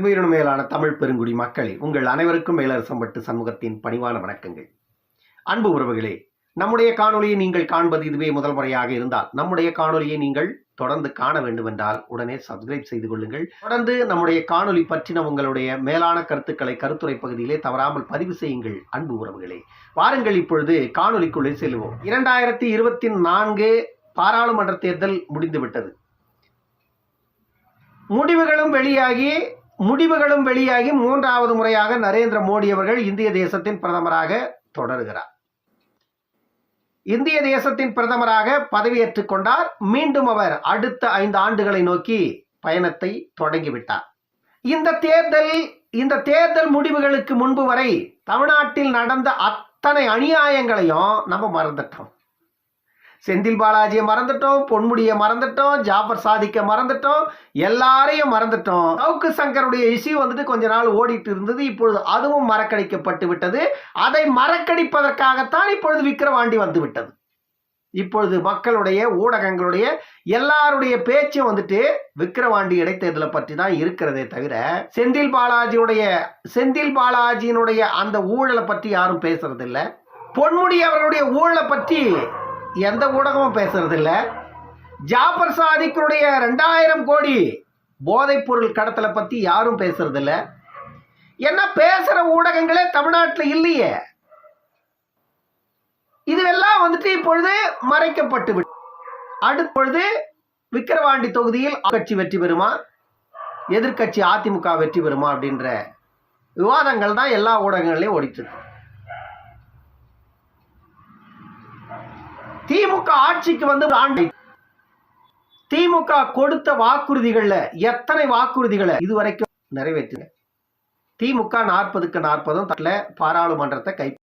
உயிரினும் மேலான தமிழ் பெருங்குடி மக்களே உங்கள் அனைவருக்கும் மேலரசம்பட்டு சமூகத்தின் பணிவான வணக்கங்கள். அன்பு உறவுகளே நம்முடைய காணொலியை நீங்கள் காண்பது இதுவே முதல் முறையாக இருந்தால் நம்முடைய காணொலியை நீங்கள் தொடர்ந்து காண வேண்டுமென்றால் உடனே சப்ஸ்கிரைப் செய்து கொள்ளுங்கள். தொடர்ந்து நம்முடைய காணொலி பற்றின உங்களுடைய மேலான கருத்துக்களை கருத்துரை பகுதியிலே தவறாமல் பதிவு செய்யுங்கள் அன்பு உறவுகளே. வாருங்கள் இப்பொழுது காணொலிக்குள்ளே செல்வோம். இரண்டாயிரத்தி இருபத்தி நான்கு பாராளுமன்ற தேர்தல் முடிந்துவிட்டது. முடிவுகளும் வெளியாகி முடிவுகளும் வெளியாகி மூன்றாவது முறையாக நரேந்திர மோடி அவர்கள் இந்திய தேசத்தின் பிரதமராக தொடர்கிறார். இந்திய தேசத்தின் பிரதமராக பதவியேற்றுக் கொண்டார். மீண்டும் அவர் அடுத்த ஐந்து ஆண்டுகளை நோக்கி பயணத்தை தொடங்கிவிட்டார். இந்த தேர்தல் இந்த தேர்தல் முடிவுகளுக்கு முன்பு வரை தமிழ்நாட்டில் நடந்த அத்தனை அநியாயங்களையும் நம்ம மறந்துட்டோம். செந்தில் பாலாஜியை மறந்துட்டோம் பொன்முடியை மறந்துட்டோம் ஜாபர் சாதிக்க மறந்துட்டோம் எல்லாரையும் மறந்துட்டோம். சவுக்கு சங்கருடைய இஷ்யூ வந்துட்டு கொஞ்ச நாள் ஓடிட்டு இருந்தது இப்பொழுது அதுவும் மறக்கடிக்கப்பட்டு விட்டது. அதை மறக்கடிப்பதற்காகத்தான் இப்பொழுது விக்கிரவாண்டி வந்து விட்டது. இப்பொழுது மக்களுடைய ஊடகங்களுடைய எல்லாருடைய பேச்சும் வந்துட்டு விக்கிரவாண்டி இடைத்தேர்தலை பற்றி தான் இருக்கிறதே தவிர செந்தில் பாலாஜியுடைய செந்தில் பாலாஜியினுடைய அந்த ஊழலை பற்றி யாரும் பேசுறதில்லை. பொன்முடி அவர்களுடைய ஊழலை பற்றி எந்த ஊடகமும் பேசுறதில்ல. ஜாபர் சாதிக்கருடைய ரெண்டாயிரம் கோடி போதைப் பொருள் கடத்தலை பற்றி யாரும் பேசுறது இல்ல என்ன பேசுகிற ஊடகங்களே தமிழ்நாட்டில் இல்லையே. இதுவெல்லாம் வந்துட்டு இப்பொழுது மறைக்கப்பட்டு விட்டு அடுத்தொழுது விக்கிரவாண்டி தொகுதியில் கட்சி வெற்றி பெறுமா? எதிர்க்கட்சி அதிமுக வெற்றி பெறுமா அப்படின்ற விவாதங்கள் தான் எல்லா ஊடகங்களையும் ஓடிட்டு இருக்கு. திமுக ஆட்சிக்கு வந்து ஆண்டு. திமுக கொடுத்த வாக்குறுதிகள்ல எத்தனை வாக்குறுதிகளை இதுவரைக்கும் நிறைவேற்றுங்க திமுக நாற்பதுக்கு நாற்பதும் தட்டில பாராளுமன்றத்தை கைப்பற்றி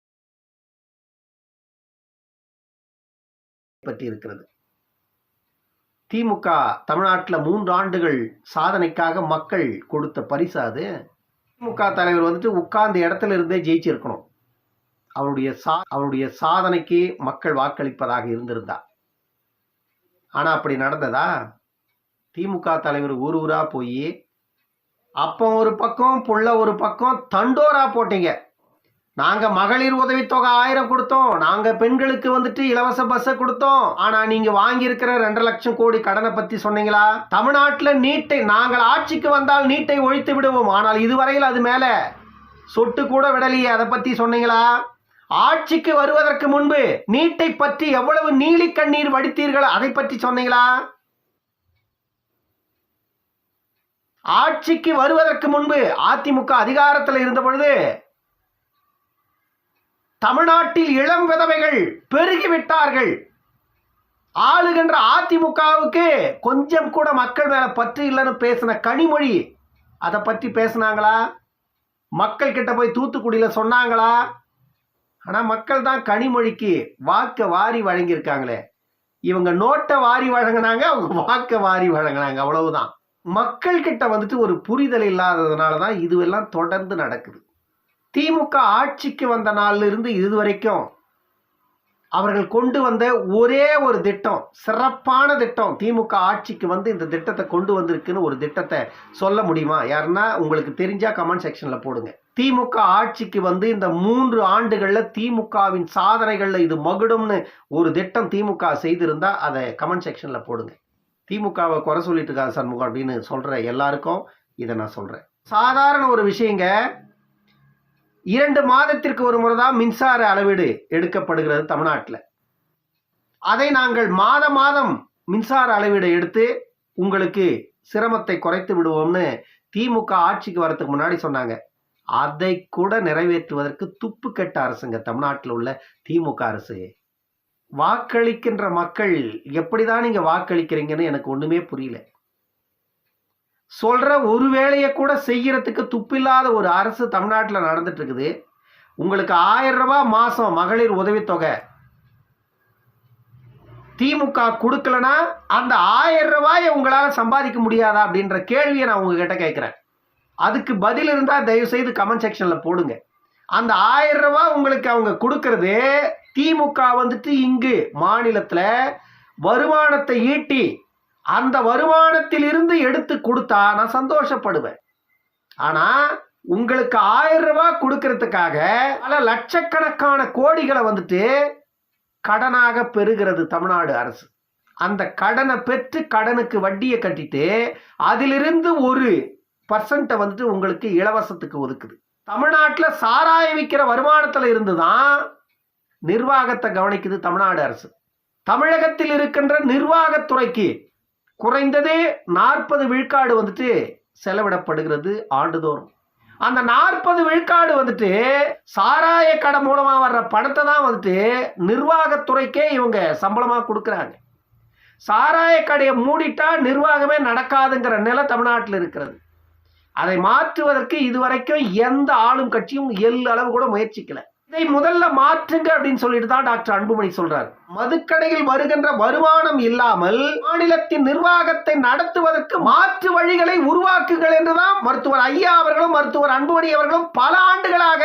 இருக்கிறது திமுக தமிழ்நாட்டில் மூன்று ஆண்டுகள் சாதனைக்காக மக்கள் கொடுத்த பரிசு அது. திமுக தலைவர் வந்துட்டு உட்கார்ந்த இடத்துல இருந்தே ஜெயிச்சிருக்கணும். அவருடைய சா அவருடைய சாதனைக்கு மக்கள் வாக்களிப்பதாக இருந்திருந்தா ஆனா அப்படி நடந்ததா? திமுக தலைவர் ஊர் ஊரா போய் அப்போ ஒரு பக்கம் புள்ள ஒரு பக்கம் தண்டோரா போட்டீங்க. நாங்க மகளிர் உதவித்தொகை ஆயிரம் கொடுத்தோம். நாங்க பெண்களுக்கு வந்துட்டு இலவச பஸ்ஸை கொடுத்தோம். ஆனா நீங்க வாங்கியிருக்கிற ரெண்டரை லட்சம் கோடி கடனை பத்தி சொன்னீங்களா? தமிழ்நாட்டில் நீட்டை நாங்கள் ஆட்சிக்கு வந்தால் நீட்டை ஒழித்து விடுவோம். ஆனால் இதுவரையில் அது மேல சொட்டு கூட விடலையே. அதை பத்தி சொன்னீங்களா? ஆட்சிக்கு வருவதற்கு முன்பு நீட்டை பற்றி எவ்வளவு நீலி கண்ணீர் வடித்தீர்கள் அதை பற்றி சொன்னீங்களா? ஆட்சிக்கு வருவதற்கு முன்பு அதிமுக அதிகாரத்தில் இருந்த பொழுது தமிழ்நாட்டில் இளம் விதவைகள் பெருகிவிட்டார்கள். ஆளுகின்ற அதிமுகவுக்கு கொஞ்சம் கூட மக்கள் மேல பற்று இல்லைன்னு பேசின கனிமொழி அதை பற்றி பேசினாங்களா? மக்கள் கிட்ட போய் தூத்துக்குடியில் சொன்னாங்களா? ஆனால் மக்கள் தான் கனிமொழிக்கு வாக்கை வாரி வழங்கியிருக்காங்களே. இவங்க நோட்டை வாரி வழங்கினாங்க அவங்க வாக்கை வாரி வழங்கினாங்க அவ்வளவுதான். மக்கள் கிட்ட வந்துட்டு ஒரு புரிதல் இல்லாததுனால தான் இதுவெல்லாம் தொடர்ந்து நடக்குது. திமுக ஆட்சிக்கு வந்த நாள்ல இருந்து இதுவரைக்கும் அவர்கள் கொண்டு வந்த ஒரே ஒரு திட்டம் சிறப்பான திட்டம் திமுக ஆட்சிக்கு வந்து இந்த திட்டத்தை கொண்டு வந்திருக்குன்னு ஒரு திட்டத்தை சொல்ல முடியுமா? யாருன்னா உங்களுக்கு தெரிஞ்சா கமெண்ட் செக்ஷன்ல போடுங்க. திமுக ஆட்சிக்கு வந்து இந்த மூன்று ஆண்டுகளில் திமுகவின் சாதனைகளில் இது மகுடும்னு ஒரு திட்டம் திமுக செய்திருந்தா அதை கமெண்ட் செக்ஷன்ல போடுங்க. திமுகவை குறை சொல்லிட்டு இருக்காங்க சண்முகம் அப்படின்னு சொல்ற எல்லாருக்கும் இதை நான் சொல்றேன். சாதாரண ஒரு விஷயங்க இரண்டு மாதத்திற்கு ஒரு முறை தான் மின்சார அளவீடு எடுக்கப்படுகிறது தமிழ்நாட்டில். அதை நாங்கள் மாத மாதம் மின்சார அளவீடு எடுத்து உங்களுக்கு சிரமத்தை குறைத்து விடுவோம்னு திமுக ஆட்சிக்கு வரதுக்கு முன்னாடி சொன்னாங்க. அதை கூட நிறைவேற்றுவதற்கு துப்பு கெட்ட அரசுங்க தமிழ்நாட்டில் உள்ள திமுக அரசு. வாக்களிக்கின்ற மக்கள் எப்படிதான் நீங்க வாக்களிக்கிறீங்கன்னு எனக்கு ஒண்ணுமே புரியல. சொல்கிற ஒரு வேலையை கூட செய்கிறதுக்கு துப்பில்லாத ஒரு அரசு தமிழ்நாட்டில் நடந்துட்டுருக்குது. உங்களுக்கு ஆயிரம் ரூபா மாதம் மகளிர் உதவித்தொகை. திமுக கொடுக்கலனா அந்த ஆயிரம் ரூபாயை உங்களால் சம்பாதிக்க முடியாதா அப்படின்ற கேள்வியை நான் உங்ககிட்ட கேட்குறேன். அதுக்கு பதில் இருந்தால் தயவு செய்து கமெண்ட் செக்ஷனில் போடுங்க. அந்த ஆயிரம் ரூபா உங்களுக்கு அவங்க கொடுக்கறது திமுக வந்துட்டு இங்கு மாநிலத்தில் வருமானத்தை ஈட்டி அந்த வருமானத்தில் இருந்து எடுத்து கொடுத்தா நான் சந்தோஷப்படுவேன். ஆனா உங்களுக்கு ஆயிரம் ரூபாய் கொடுக்கறதுக்காக பல லட்சக்கணக்கான கோடிகளை வந்துட்டு கடனாக பெறுகிறது தமிழ்நாடு அரசு. அந்த கடனை பெற்று கடனுக்கு வட்டியை கட்டிட்டு அதிலிருந்து ஒரு பர்சன்ட்டை வந்துட்டு உங்களுக்கு இலவசத்துக்கு ஒதுக்குது. தமிழ்நாட்டில் சாராய விற்கிற வருமானத்தில் இருந்து தான் நிர்வாகத்தை கவனிக்குது தமிழ்நாடு அரசு. தமிழகத்தில் இருக்கின்ற நிர்வாகத்துறைக்கு குறைந்ததே நாற்பது விழுக்காடு வந்துட்டு செலவிடப்படுகிறது ஆண்டுதோறும். அந்த நாற்பது விழுக்காடு வந்துட்டு சாராய கடை மூலமாக வர்ற பணத்தை தான் வந்துட்டு நிர்வாகத்துறைக்கே இவங்க சம்பளமாக கொடுக்குறாங்க. சாராய கடையை மூடிட்டா நிர்வாகமே நடக்காதுங்கிற நிலை தமிழ்நாட்டில் இருக்கிறது. அதை மாற்றுவதற்கு இதுவரைக்கும் எந்த ஆளும் கட்சியும் எல் அளவு கூட முயற்சிக்கலை. இதை முதல்ல மாற்றுங்க அப்படின்னு சொல்லிட்டு தான் டாக்டர் அன்புமணி சொல்றார். மதுக்கடையில் வருகின்ற வருமானம் இல்லாமல் மாநிலத்தின் நிர்வாகத்தை நடத்துவதற்கு மாற்று வழிகளை உருவாக்குங்கள் என்றுதான் மருத்துவர் ஐயா அவர்களும் மருத்துவர் அன்புமணி அவர்களும் பல ஆண்டுகளாக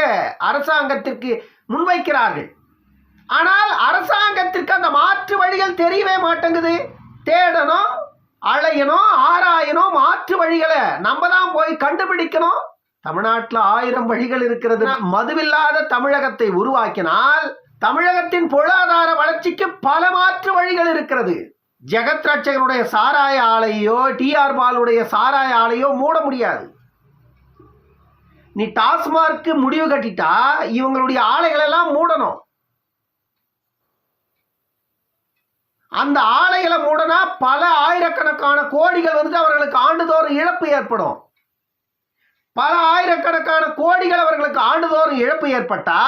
அரசாங்கத்திற்கு முன்வைக்கிறார்கள். ஆனால் அரசாங்கத்திற்கு அந்த மாற்று வழிகள் தெரியவே மாட்டேங்குது. தேடணும் அலையணும் ஆராயணும் மாற்று வழிகளை நம்ம தான் போய் கண்டுபிடிக்கணும். தமிழ்நாட்டில் ஆயிரம் வழிகள் இருக்கிறது. மதுவில்லாத தமிழகத்தை உருவாக்கினால் தமிழகத்தின் பொருளாதார வளர்ச்சிக்கு பல மாற்று வழிகள் இருக்கிறது. ஜெகத் ரட்சகனுடைய சாராய ஆலையோ டிஆர் பாலுடைய சாராய ஆலையோ மூட முடியாது. நீ டாஸ்மார்க்கு முடிவு கட்டிட்டா இவங்களுடைய ஆலைகள் எல்லாம் மூடணும். அந்த ஆலைகளை மூடனா பல ஆயிரக்கணக்கான கோடிகள் வந்துட்டு அவர்களுக்கு ஆண்டுதோறும் இழப்பு ஏற்படும். பல ஆயிரக்கணக்கான கோடிகள் அவர்களுக்கு ஆண்டுதோறும் இழப்பு ஏற்பட்டா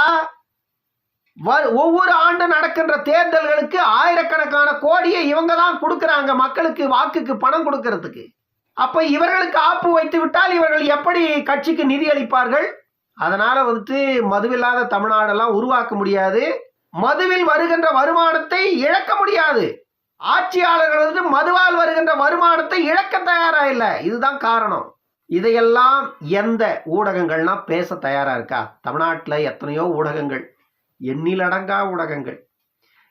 வ- ஒவ்வொரு ஆண்டு நடக்கின்ற தேர்தல்களுக்கு ஆயிரக்கணக்கான கோடியை இவங்க தான் கொடுக்குறாங்க மக்களுக்கு வாக்குக்கு பணம் கொடுக்கறதுக்கு. அப்ப இவர்களுக்கு ஆப்பு வைத்து விட்டால் இவர்கள் எப்படி கட்சிக்கு நிதி அளிப்பார்கள்? அதனால வந்துட்டு மதுவில்லாத தமிழ்நாடெல்லாம் உருவாக்க முடியாது. மதுவில் வருகின்ற வருமானத்தை இழக்க முடியாது. ஆட்சியாளர்கள் வந்து மதுவால் வருகின்ற வருமானத்தை இழக்க தயாரா இல்லை. இதுதான் காரணம். இதையெல்லாம் எந்த ஊடகங்கள்னா பேச தயாராக இருக்கா? தமிழ்நாட்டில் எத்தனையோ ஊடகங்கள். எண்ணிலடங்கா ஊடகங்கள்.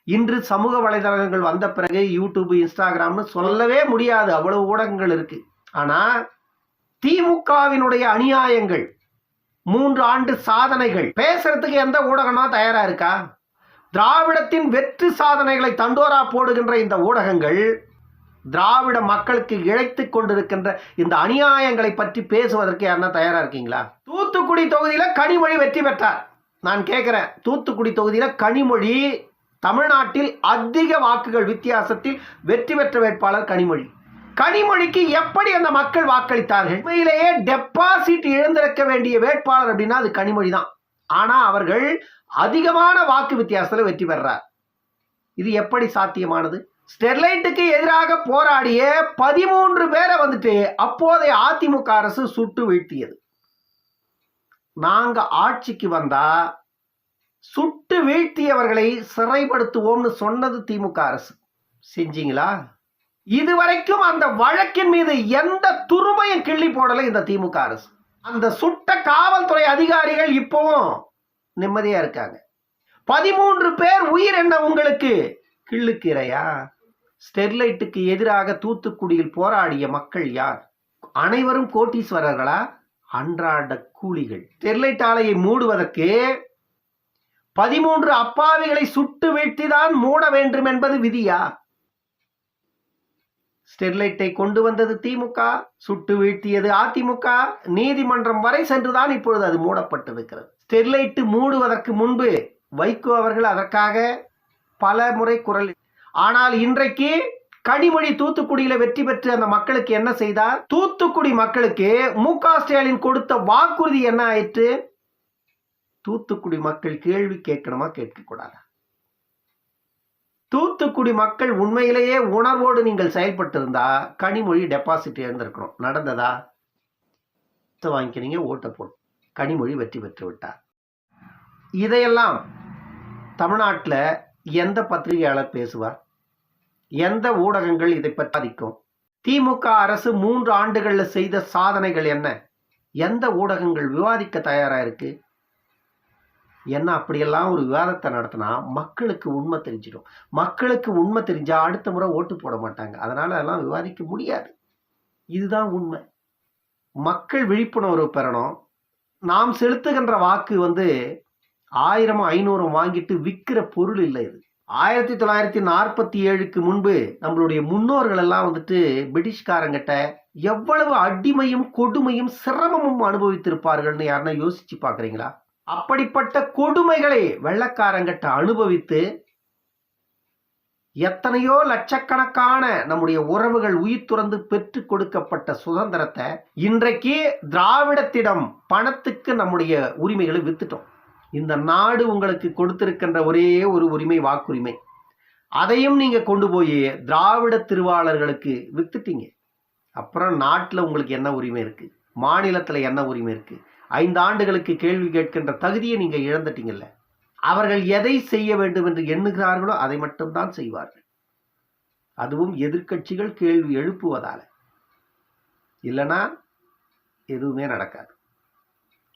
இன்று சமூக வலைதளங்கள் வந்த பிறகு யூடியூப் இன்ஸ்டாகிராம்னு சொல்லவே முடியாது. அவ்வளவு ஊடகங்கள் இருக்கு. ஆனால் திமுகவினுடைய அநியாயங்கள் மூன்று ஆண்டு சாதனைகள் பேசுறதுக்கு எந்த ஊடகம்னா தயாரா இருக்கா? திராவிடத்தின் வெற்றி சாதனைகளை தண்டோரா போடுகின்ற இந்த ஊடகங்கள் திராவிட மக்களுக்கு இழைத்து கொண்டிருக்கின்ற இந்த அநியாயங்களை பற்றி பேசுவதற்கு யாருன்னா தயாரா இருக்கீங்களா? தூத்துக்குடி தொகுதியில கனிமொழி வெற்றி பெற்றார். நான் கேட்கிறேன் தூத்துக்குடி தொகுதியில கனிமொழி தமிழ்நாட்டில் அதிக வாக்குகள் வித்தியாசத்தில் வெற்றி பெற்ற வேட்பாளர் கனிமொழி. கனிமொழிக்கு எப்படி அந்த மக்கள் வாக்களித்தார்கள்? உண்மையிலேயே டெபாசிட் இழந்திருக்க வேண்டிய வேட்பாளர் அப்படின்னா அது கனிமொழி தான். ஆனா அவர்கள் அதிகமான வாக்கு வித்தியாசத்தில் வெற்றி பெறார். இது எப்படி சாத்தியமானது? ஸ்டெர்லைட்டுக்கு எதிராக போராடிய பதிமூன்று பேரை வந்துட்டு அப்போதைய அதிமுக அரசு சுட்டு வீழ்த்தியது. நாங்க ஆட்சிக்கு வந்தா சுட்டு வீழ்த்தியவர்களை சிறைப்படுத்துவோம்னு சொன்னது திமுக அரசு. செஞ்சீங்களா? இதுவரைக்கும் அந்த வழக்கின் மீது எந்த துருமையும் கிள்ளி போடலை இந்த திமுக அரசு. அந்த சுட்ட காவல்துறை அதிகாரிகள் இப்பவும் நிம்மதியா இருக்காங்க. பதிமூன்று பேர் உயிர் என்ன உங்களுக்கு? கிள்ளுக்கீரையா? ஸ்டெர்லைட்டுக்கு எதிராக தூத்துக்குடியில் போராடிய மக்கள் யார்? அனைவரும் கோட்டீஸ்வரர்களா? அன்றாட கூலிகள். ஸ்டெர்லைட் ஆலையை மூடுவதற்கு பதிமூன்று அப்பாவிகளை சுட்டு வீழ்த்திதான் மூட வேண்டும் என்பது விதியா? ஸ்டெர்லைட்டை கொண்டு வந்தது திமுக சுட்டு வீழ்த்தியது அதிமுக. நீதிமன்றம் வரை சென்றுதான் இப்பொழுது அது மூடப்பட்டிருக்கிறது. ஸ்டெர்லைட்டு மூடுவதற்கு முன்பு வைகோ அவர்கள் அதற்காக பல முறை குரல். ஆனால் இன்றைக்கு கனிமொழி தூத்துக்குடியில வெற்றி பெற்று அந்த மக்களுக்கு என்ன செய்தார்? தூத்துக்குடி மக்களுக்கு மு க ஸ்டாலின் கொடுத்த வாக்குறுதி என்ன ஆயிற்று? தூத்துக்குடி மக்கள் கேள்வி கேட்கணுமா கேட்கக்கூடாதா? தூத்துக்குடி மக்கள் உண்மையிலேயே உணர்வோடு நீங்கள் செயல்பட்டிருந்தா கனிமொழி டெபாசிட் இழந்திருக்கணும் நடந்ததா? வாங்கிக்கிறீங்க ஓட்டை போட்டு கனிமொழி வெற்றி பெற்று விட்டார். இதையெல்லாம் தமிழ்நாட்டில் எந்த பத்திரிகையாளர் பேசுவார்? எந்த ஊடகங்கள் இதை பற்றி பாதிக்கும் திமுக அரசு மூன்று ஆண்டுகளில் செய்த சாதனைகள் என்ன? எந்த ஊடகங்கள் விவாதிக்க தயாராக இருக்கு? என்ன அப்படியெல்லாம் ஒரு விவாதத்தை நடத்தினா மக்களுக்கு உண்மை தெரிஞ்சிடும். மக்களுக்கு உண்மை தெரிஞ்சா அடுத்த முறை ஓட்டு போட மாட்டாங்க. அதனால அதெல்லாம் விவாதிக்க முடியாது. இதுதான் உண்மை. மக்கள் விழிப்புணர்வு பெறணும். நாம் செலுத்துகின்ற வாக்கு வந்து ஆயிரம் ஐநூறும் வாங்கிட்டு விற்கிற பொருள் இல்லை இது ஆயிரத்தி தொள்ளாயிரத்தி நாற்பத்தி ஏழுக்கு முன்பு நம்மளுடைய முன்னோர்கள் எல்லாம் வந்துட்டு பிரிட்டிஷ்காரங்கிட்ட எவ்வளவு அடிமையும் கொடுமையும் சிரமமும் அனுபவித்திருப்பார்கள்னு யாருன்னா யோசிச்சு பார்க்குறீங்களா? அப்படிப்பட்ட கொடுமைகளை வெள்ளக்காரங்கிட்ட அனுபவித்து எத்தனையோ லட்சக்கணக்கான நம்முடைய உறவுகள் உயிர் துறந்து பெற்று கொடுக்கப்பட்ட சுதந்திரத்தை இன்றைக்கு திராவிடத்திடம் பணத்துக்கு நம்முடைய உரிமைகளை வித்துட்டோம். இந்த நாடு உங்களுக்கு கொடுத்திருக்கின்ற ஒரே ஒரு உரிமை வாக்குரிமை. அதையும் நீங்கள் கொண்டு போய் திராவிட திருவாளர்களுக்கு வித்துட்டீங்க. அப்புறம் நாட்டில் உங்களுக்கு என்ன உரிமை இருக்குது மாநிலத்தில் என்ன உரிமை இருக்குது ஐந்து ஆண்டுகளுக்கு கேள்வி கேட்கின்ற தகுதியை நீங்கள் இழந்துட்டீங்கல்ல. அவர்கள் எதை செய்ய வேண்டும் என்று எண்ணுகிறார்களோ அதை மட்டும்தான் செய்வார்கள். அதுவும் எதிர்க்கட்சிகள் கேள்வி எழுப்புவதால். இல்லைன்னா எதுவுமே நடக்காது.